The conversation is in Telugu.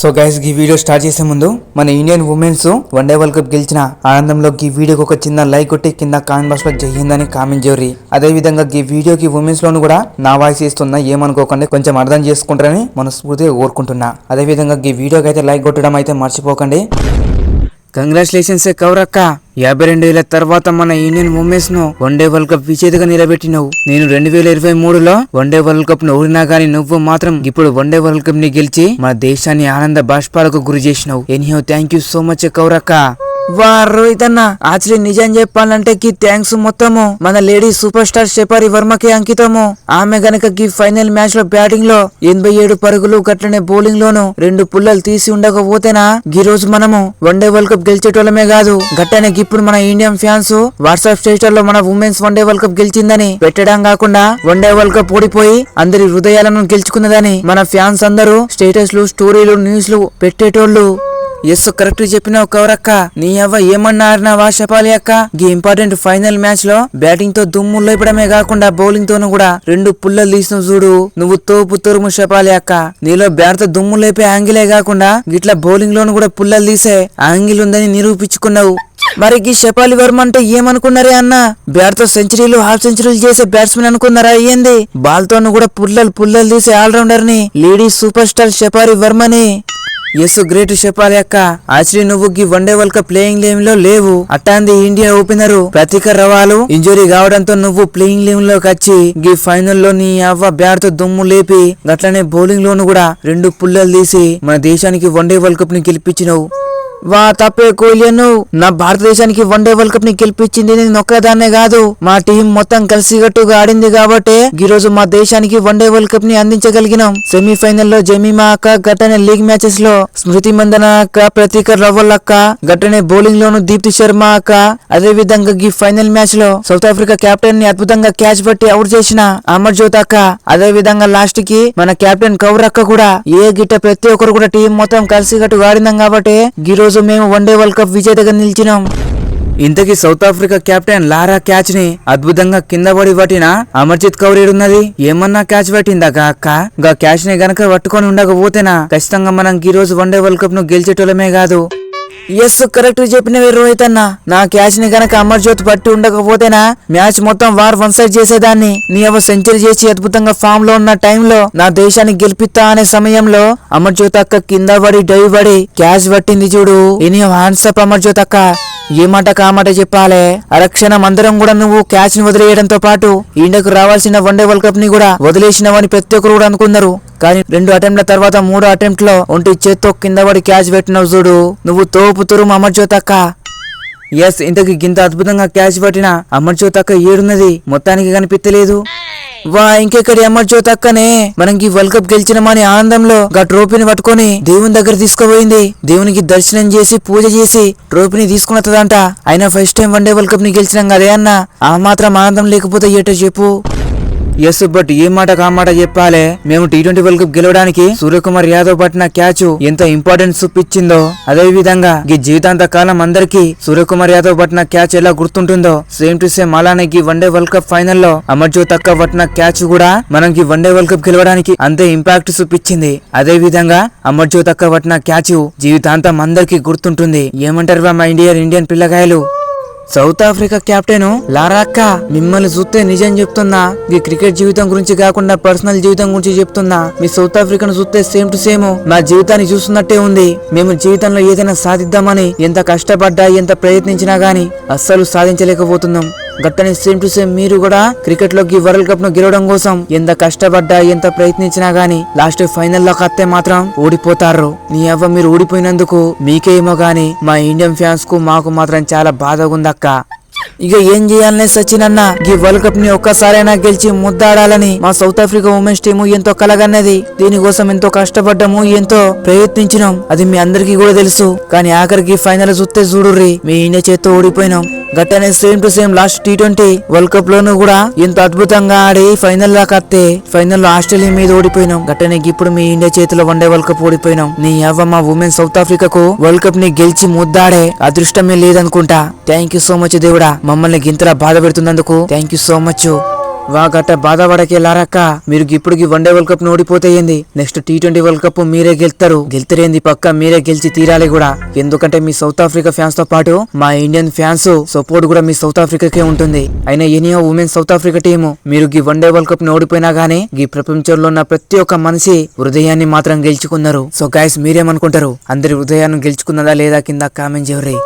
సో గైస్ ఈ వీడియో స్టార్ట్ చేసే ముందు మన Indian women's one day world cup గెలిచిన ఆనందంలో ఈ వీడియోకి ఒక చిన్న లైక్ కొట్టి కింద కామెంట్ బాక్స్లో జయ్యిందని కామెంట్ జోరీ అదే విధంగా ఈ వీడియోకి ఉమెన్స్ లోను కూడా నా వాయిస్ ఇస్తున్నా ఏమనుకోకండి కొంచెం అర్థం చేసుకుంటారని మనస్ఫూర్తిగా కోరుకుంటున్నా. అదే విధంగా ఈ వీడియోకి అయితే లైక్ కొట్టడం అయితే మర్చిపోకండి. కంగ్రాచులేషన్స్ కౌరక్క. యాభై రెండు వేల తర్వాత మన ఇండియన్ ఉమెన్స్ను వన్డే వరల్డ్ కప్ విజేతగా నిలబెట్టినవు. నేను రెండు వేల ఇరవై మూడులో వన్డే వరల్డ్ కప్ను ఓడినా గానీ నువ్వు మాత్రం ఇప్పుడు వన్డే వరల్డ్ కప్ని గెలిచి మన దేశాన్ని ఆనంద బాష్పాలకు గురి చేసినావు. Anyhow thank you so much కౌరక్క. వారు రోహిత్ అన్న నిజం చెప్పాలంటే కి థ్యాంక్స్ మొత్తము. మన లేడీ సూపర్ స్టార్ శపారి వర్మకి అంకితము. ఆమె గనక కి ఫైనల్ మ్యాచ్లో బ్యాటింగ్లో ఎనభై ఏడు పరుగులు గట్లనే బౌలింగ్ లోను రెండు పుల్లలు తీసి ఉండకపోతేనా? ఈ రోజు మనము వన్డే వరల్డ్ కప్ గెలిచేటోళ్ళమే కాదు గట్టనే ఇప్పుడు మన ఇండియన్ ఫ్యాన్స్ వాట్సాప్ స్టేటస్లో మన women's one day world cup గెలిచిందని పెట్టడం కాకుండా వన్డే వరల్డ్ కప్ ఓడిపోయి అందరి హృదయాలను గెలుచుకున్నదని మన ఫ్యాన్స్ అందరూ స్టేటస్లు స్టోరీలు న్యూస్లు పెట్టేటోళ్ళు. ఎస్ కరెక్ట్ చెప్పినావు కౌరక్క. నీ అవ్వ ఏమన్నా ఆడినావా చెప్పాలి అక్క. ఈ ఇంపార్టెంట్ ఫైనల్ మ్యాచ్లో బ్యాటింగ్తో దుమ్ము లేపడమే కాకుండా బౌలింగ్ తోను కూడా రెండు పుల్లలు తీసిన చూడు. నువ్వు తోపు తురుము చెప్పాలి అక్క. నీలో బ్యాట్తో దుమ్ము లేపే యాంగిలే కాకుండా గిట్లా బౌలింగ్ లోను కూడా పుల్లలు తీసే యాంగిల్ ఉందని నిరూపించుకున్నావు. మరి ఈ షపాలి వర్మ అంటే ఏమనుకున్నారే అన్న? బ్యాట్తో సెంచరీలు హాఫ్ సెంచరీలు చేసే బ్యాట్స్మెన్ అనుకున్నారా ఏంది? బాల్ తోను కూడా పుల్లలు పుల్లలు తీసే ఆల్రౌండర్ని లేడీ సూపర్ స్టార్ షపారి వర్మని. ఎస్ గ్రేట్ షెపాల్ యొక్క ఆశ్రీ నువ్వు గీ one day world cup playing లేమ్లో లేవు. అట్టాంది ఇండియా ఓపెనర్ ప్రతీక రవాలు ఇంజురీ కావడంతో నువ్వు ప్లేయింగ్ లేమ్లోకి వచ్చి గీ ఫైనల్లో నీ అవ్వ బ్యాట్తో దుమ్ము లేపి గట్లనే బౌలింగ్ లోను కూడా రెండు పుల్లలు తీసి మన దేశానికి వన్డే వరల్డ్ కప్ని గెలిపించినవు. వా తప్పే కోహ్లీను నా భారతదేశానికి వన్డే వరల్డ్ కప్ని గెలిపించింది నేను ఒక్కదాన్నే కాదు. మా టీం మొత్తం కలిసిగట్టుగా ఆడింది కాబట్టి ఈ రోజు మా దేశానికి వన్డే వరల్డ్ కప్ని అందించగలిగినాం. సెమీఫైనల్లో జమీమా అక్క గట్టనే లీగ్ మ్యాచెస్లో స్మృతి మందన అక్క ప్రతీక రవ్వల్ అక్క గట్టనే బౌలింగ్ లోను దీప్తి శర్మ అక్క. అదే విధంగా ఈ ఫైనల్ మ్యాచ్లో సౌత్ ఆఫ్రికా కెప్టెన్ని అద్భుతంగా క్యాచ్ పట్టి అవుట్ చేసిన అమర్జోత్ అక్క. అదే విధంగా లాస్ట్కి మన కెప్టెన్ కౌర్ అక్క కూడా ఏ గిట్ట ప్రతి ఒక్కరు కూడా టీం మొత్తం కలిసిగట్టుగా ఆడినాం కాబట్టి ఈ రోజు మేము వన్డే వరల్డ్ కప్ విజేతగా నిలిచినాం. ఇంతకీ సౌత్ ఆఫ్రికా కెప్టెన్ లారా క్యాచ్ని అద్భుతంగా కింద పడి పట్టిన అమర్జిత్ కౌర్ ఏడున్నది? ఏమన్నా క్యాచ్ పట్టిందా గా అక్క? గా క్యాచ్ని గనక పట్టుకొని ఉండకపోతేనా? ఖచ్చితంగా మనం ఈ రోజు వన్డే వరల్డ్ కప్ను గెలిచేటోళ్ళమే కాదు. ఎస్ కరెక్ట్ చెప్పినవి రోహిత్ అన్న నా క్యాచ్ని గనక అమర్జ్యోత్ పట్టి ఉండకపోతేనా? మ్యాచ్ మొత్తం వార్ వన్ సైడ్ చేసేదాన్ని. నీ అవ సెంచరీ చేసి అద్భుతంగా ఫామ్లో ఉన్న టైంలో నా దేశాన్ని గెలిపిస్తా అనే సమయంలో అమర్జ్యోత్ అక్క కింద పడి డైవ్ పడి క్యాచ్ పట్టింది చూడు. ఎనీ హ్యాండ్సప్ అమర్జ్యోత్ అక్క. ఏమాట కామాట చెప్పాలే? అరక్షణం అందరం కూడా నువ్వు క్యాచ్ని వదిలేయడంతో పాటు ఇండియాకు రావాల్సిన వన్డే వరల్డ్ కప్ని కూడా వదిలేసినావని ప్రతి ఒక్కరు కూడా అనుకున్నారు. కానీ రెండు అటెంప్ట్ల తర్వాత మూడో అటెంప్ట్లో ఒంటి చేత్తో కింద పడి క్యాచ్ పెట్టినావు చూడు. నువ్వు తోపు తురుము అమర్జ్యోతక్క ఎస్ ఇంతకి గింత అద్భుతంగా క్యాచ్ పట్టిన అమర్జ్యోత్ తక్క ఏడున్నది మొత్తానికి కనిపించలేదు వా ఇంకెక్కడి ఎమ్మర్చో తక్కనే మనం ఈ వరల్డ్ కప్ గెలిచినమని ఆనందంలో గా ట్రోఫీని పట్టుకొని దేవుని దగ్గర తీసుకుపోయింది. దేవునికి దర్శనం చేసి పూజ చేసి ట్రోఫీని తీసుకున్నదంట అయినా first time one day world కప్ని గెలిచినాం కదే అన్న? ఆ మాత్రం ఆనందం లేకపోతే ఏటో చెప్పు. ఎస్ బట్ ఏ మాట కామాట చెప్పాలే? మేము టీ ట్వంటీ వరల్డ్ కప్ గెలవడానికి సూర్యకుమార్ యాదవ్ పట్టిన క్యాచ్ ఎంత ఇంపార్టెన్స్ చూపించిందో అదే విధంగా ఈ జీవితాంత కాలం అందరికి సూర్యకుమార్ యాదవ్ పట్టిన క్యాచ్ ఎలా గుర్తుంటుందో సేమ్ టు సేమ్ అలానే ఈ వన్డే వరల్డ్ కప్ ఫైనల్లో అమర్జ్యోత్ అక్క పట్టిన క్యాచ్ కూడా మనకి వన్డే వరల్డ్ కప్ గెలవడానికి అంతే ఇంపాక్ట్ చూపించింది. అదే విధంగా అమర్జ్యోత్ అక్క పట్టిన క్యాచ్ జీవితాంతం అందరికి గుర్తుంటుంది. ఏమంటారు మా ఇండియన్ ఇండియన్ పిల్లకాయలు సౌత్ ఆఫ్రికా కెప్టెన్ లారాక్కా మిమ్మల్ని చూస్తే నిజం చెప్తున్నా. మీ క్రికెట్ జీవితం గురించి కాకుండా పర్సనల్ జీవితం గురించి చెప్తున్నా. మీ సౌత్ ఆఫ్రికాను చూస్తే సేమ్ టు సేమ్. మా జీవితాన్ని చూస్తున్నట్టే ఉంది. మేము జీవితంలో ఏదైనా సాధిద్దామని ఎంత కష్టపడ్డా ఎంత ప్రయత్నించినా గానీ అస్సలు సాధించలేకపోతున్నాం. గట్టని సేమ్ టు సేమ్ మీరు కూడా క్రికెట్లోకి వరల్డ్ కప్ను గెలవడం కోసం ఎంత కష్టపడ్డా ఎంత ప్రయత్నించినా గానీ లాస్ట్ ఫైనల్లోకి వస్తే మాత్రం ఓడిపోతారు. నీ అవ్వ మీరు ఓడిపోయినందుకు మీకేమో గానీ మా ఇండియన్ ఫ్యాన్స్కు మాకు మాత్రం చాలా బాధగా ఉందక్క. ఇక ఏం చేయాలనే సచిన్ అన్న ఈ వరల్డ్ కప్ని ఒక్కసారైనా గెలిచి ముద్దాడాలని మా సౌత్ ఆఫ్రికా ఉమెన్స్ టీమ్ ఎంతో కలగన్నది. దీనికోసం ఎంతో కష్టపడ్డాము ఎంతో ప్రయత్నించినాం. అది మీ అందరికీ కూడా తెలుసు. కానీ ఆఖరికి ఫైనల్ చూస్తే చూడుర్రి మీ ఇండియా చేత్తో ఓడిపోయినాం. గట్టనే same to same last T twenty world cup లోను కూడా ఎంత అద్భుతంగా ఆడి ఫైనల్ దాకా వస్తే ఫైనల్లో ఆస్ట్రేలియా మీద ఓడిపోయినాం. గట్టనే ఇప్పుడు మీ ఇండియా చేతిలో వన్డే వరల్డ్ కప్ ఓడిపోయినాం. నీ అవ్వ మా ఉమెన్ సౌత్ ఆఫ్రికాకు వరల్డ్ కప్ని గెలిచి ముద్దాడే అదృష్టమే లేదనుకుంటా. థ్యాంక్ యూ సో మచ్ దేవుడా. మమ్మల్ని గింతలా బాధ పెడుతున్నందుకు థ్యాంక్ యూ సో మచ్ వా గట్ట బాధపడకే లారక్క మీరు ఇప్పుడు one day world cup ఓడిపోతాయింది next T twenty world cup మీరే గెలుతారు గెలుతారేంది పక్క మీరే గెలిచి తీరాలి కూడా. ఎందుకంటే మీ సౌత్ ఆఫ్రికా ఫ్యాన్స్తో పాటు మా ఇండియన్ ఫ్యాన్స్ సపోర్ట్ కూడా మీ సౌత్ ఆఫ్రికాకే ఉంటుంది. అయినా anyhow women South Africa team మీరు ఈ వన్డే వరల్డ్ కప్ ఓడిపోయినా గానీ ఈ ప్రపంచంలో ఉన్న ప్రతి ఒక్క మనిషి హృదయాన్ని మాత్రం గెలుచుకున్నారు. సో గైస్ మీరేమనుకుంటారు? అందరి హృదయాన్ని గెలుచుకున్నదా లేదా కింద కామెంట్ చేయరు